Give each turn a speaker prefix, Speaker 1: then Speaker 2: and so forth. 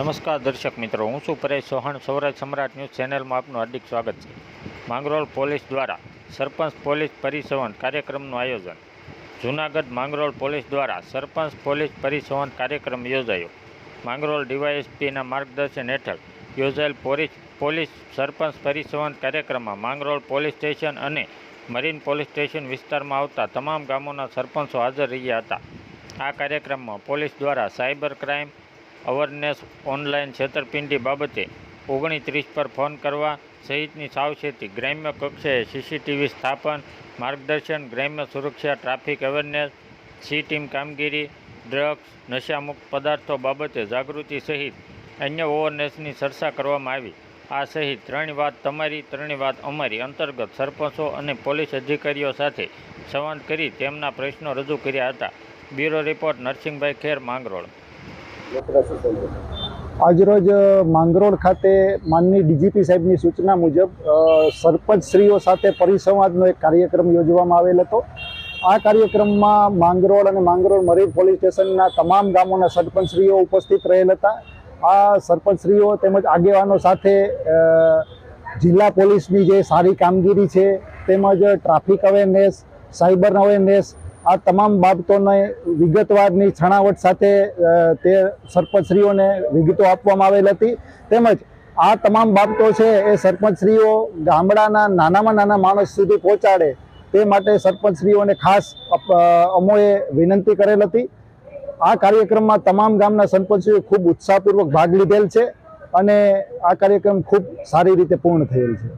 Speaker 1: નમસ્કાર દર્શક મિત્રો, હું છું પરેશ ચૌહાણ સૌરાજ સમ્રાટ ન્યૂઝ ચેનલમાં આપનું હાર્દિક સ્વાગત છે. માંગરોળ પોલીસ દ્વારા સરપંચ પોલીસ પરિસંવાદ કાર્યક્રમનું આયોજન. જૂનાગઢ માંગરોળ પોલીસ દ્વારા સરપંચ પોલીસ પરિસંવાદ કાર્યક્રમ યોજાયો. માંગરોળ ડીવાયએસપીના માર્ગદર્શન હેઠળ યોજાયેલ પોલીસ પોલીસ સરપંચ પરિસંવાદ કાર્યક્રમમાં માંગરોળ પોલીસ સ્ટેશન અને મરીન પોલીસ સ્ટેશન વિસ્તારમાં આવતા તમામ ગામોના સરપંચો હાજર રહ્યા હતા. આ કાર્યક્રમમાં પોલીસ દ્વારા સાયબર ક્રાઇમ અવેરનેસ ઓનલાઈન છેતરપિંડી બાબતે ઓગણીત્રીસ પર ફોન કરવા સહિતની સાવચેતી. ગ્રામ્ય કક્ષાએ સીસીટીવી સ્થાપન, માર્ગદર્શન, ગ્રામ્ય સુરક્ષા, ટ્રાફિક અવેરનેસ, સી ટીમ કામગીરી, ડ્રગ્સ, નશામુક્ત પદાર્થો બાબતે જાગૃતિ સહિત અન્ય ઓવરનેસની ચર્ચા કરવામાં આવી. આ સહિત ત્રણ વાત તમારી ત્રણ વાત અમારી અંતર્ગત સરપંચો અને પોલીસ અધિકારીઓ સાથે સંવાદ કરી તેમના પ્રશ્નો રજૂ કર્યા હતા. Bureau report Narsinhbhai Kher Mangrol.
Speaker 2: આજરોજ માંગરોળ ખાતે માનની ડીજીપી સાહેબની સૂચના મુજબ સરપંચશ્રીઓ સાથે પરિસંવાદનો એક કાર્યક્રમ યોજવામાં આવેલ હતો. આ કાર્યક્રમમાં માંગરોળ અને માંગરોળ મરીન પોલીસ સ્ટેશનના તમામ ગામોના સરપંચશ્રીઓ ઉપસ્થિત રહેલ હતા. આ સરપંચશ્રીઓ તેમજ આગેવાનો સાથે જિલ્લા પોલીસની જે સારી કામગીરી છે, તેમજ ટ્રાફિક અવેરનેસ, સાયબર અવેરનેસ આ તમામ બાબતોને વિગતવારની છણાવટ સાથે તે સરપંચશ્રીઓને વિગતો આપવામાં આવેલ હતી. તેમજ આ તમામ બાબતો છે એ સરપંચશ્રીઓ ગામડાના નાનામાં નાના માણસ સુધી પહોંચાડે તે માટે સરપંચશ્રીઓને ખાસ અમોએ વિનંતી કરેલ હતી. આ કાર્યક્રમમાં તમામ ગામના સરપંચશ્રીઓ ખૂબ ઉત્સાહપૂર્વક ભાગ લીધેલ છે અને આ કાર્યક્રમ ખૂબ સારી રીતે પૂર્ણ થયેલ છે.